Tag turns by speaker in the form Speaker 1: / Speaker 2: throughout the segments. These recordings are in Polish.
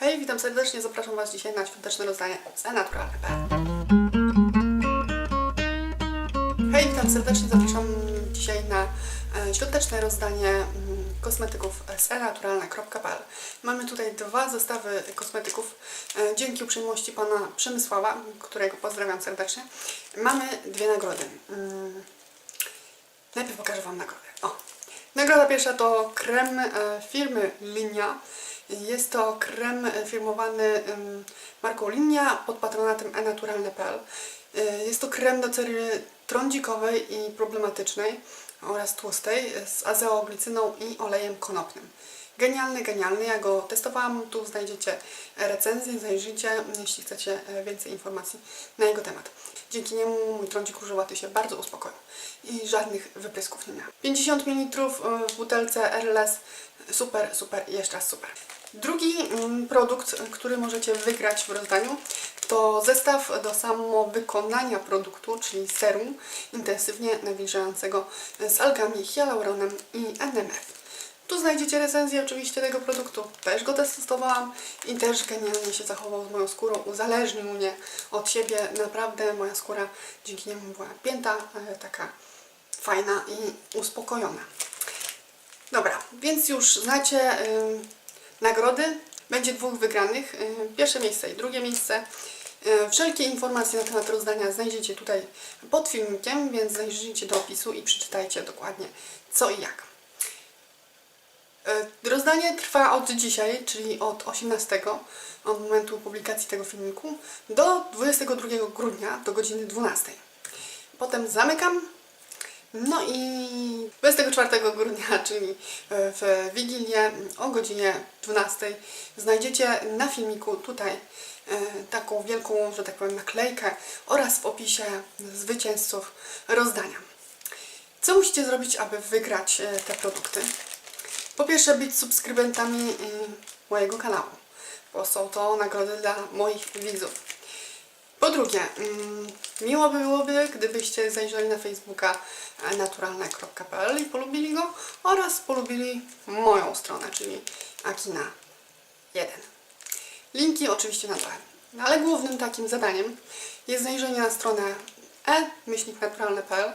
Speaker 1: Hej, witam serdecznie, zapraszam Was dzisiaj na świąteczne rozdanie z e-naturalne.pl Hej, witam serdecznie, zapraszam dzisiaj na e, świąteczne rozdanie mm, kosmetyków z e-naturalne.pl Mamy tutaj dwa zestawy kosmetyków e, dzięki uprzejmości Pana Przemysława, którego pozdrawiam serdecznie. Mamy dwie nagrody. Mm, Najpierw pokażę Wam nagrodę. O. Nagroda pierwsza to krem e, firmy Linia. Jest to krem firmowany marką Linia pod patronatem enaturalne.pl. E, Jest to krem do cery trądzikowej i problematycznej oraz tłustej z azeoglicyną i olejem konopnym. Genialny, genialny. Ja go testowałam. Tu znajdziecie recenzję, zajrzyjcie, jeśli chcecie e, więcej informacji na jego temat. Dzięki niemu mój trądzik różowaty się bardzo uspokoił i żadnych wyprysków nie miał. 50 ml w butelce RLS. Super, super jeszcze raz super. Drugi mm, produkt, który możecie wygrać w rozdaniu, to zestaw do samowykonania produktu, czyli serum intensywnie nawilżającego z algami, hialuronem i NMF. Tu znajdziecie recenzję oczywiście tego produktu. Też go testowałam i też genialnie się zachował z moją skórą. Uzależnił mnie od siebie. Naprawdę moja skóra dzięki niemu była pięta, e, taka fajna i uspokojona. Dobra, więc już znacie y, nagrody. Będzie dwóch wygranych. Y, pierwsze miejsce i drugie miejsce. Y, wszelkie informacje na temat rozdania znajdziecie tutaj pod filmikiem, więc zajrzyjcie do opisu i przeczytajcie dokładnie co i jak. Y, Rozdanie trwa od dzisiaj, czyli od 18, od momentu publikacji tego filmiku, do 22 grudnia, do godziny 12. Potem zamykam no i 24 grudnia, czyli w Wigilię o godzinie 12 znajdziecie na filmiku tutaj e, taką wielką, że tak powiem, naklejkę oraz w opisie zwycięzców rozdania. Co musicie zrobić, aby wygrać e, te produkty? Po pierwsze być subskrybentami e, mojego kanału, bo są to nagrody dla moich widzów. Po drugie, mm, miło by byłoby, gdybyście zajrzeli na Facebooka e, naturalne.pl i polubili go oraz polubili moją stronę, czyli Akina 1. Linki oczywiście na dole. Ale głównym takim zadaniem jest zajrzenie na stronę e-naturalne.pl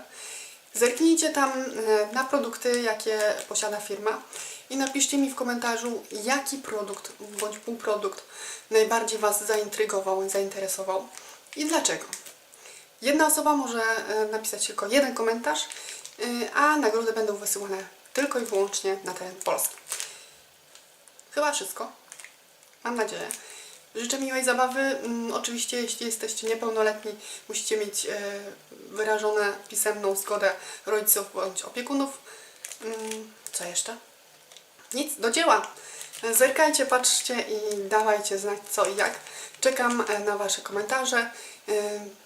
Speaker 1: Zerknijcie tam e, na produkty, jakie posiada firma i napiszcie mi w komentarzu, jaki produkt bądź półprodukt najbardziej Was zaintrygował, zainteresował i dlaczego. Jedna osoba może e, napisać tylko jeden komentarz, e, a nagrody będą wysyłane tylko i wyłącznie na teren Polski. Chyba wszystko. Mam nadzieję. Życzę miłej zabawy. Mm, Oczywiście, jeśli jesteście niepełnoletni, musicie mieć e, wyrażone pisemną zgodę rodziców bądź opiekunów. Mm, Co jeszcze? Nic, do dzieła. Zerkajcie, patrzcie i dawajcie znać co i jak. Czekam e, na Wasze komentarze. E,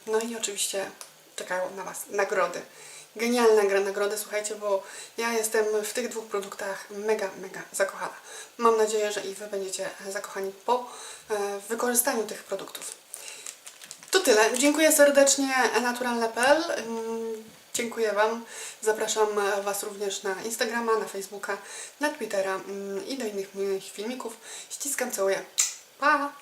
Speaker 1: No i oczywiście czekają na Was nagrody. Genialne gra nagrody, słuchajcie, bo ja jestem w tych dwóch produktach mega, mega zakochana. Mam nadzieję, że i Wy będziecie zakochani po e, wykorzystaniu tych produktów. To tyle. Dziękuję serdecznie naturalne.pl. Dziękuję Wam. Zapraszam Was również na Instagrama, na Facebooka, na Twittera mm, i do innych moich filmików. Ściskam, całuję. Pa!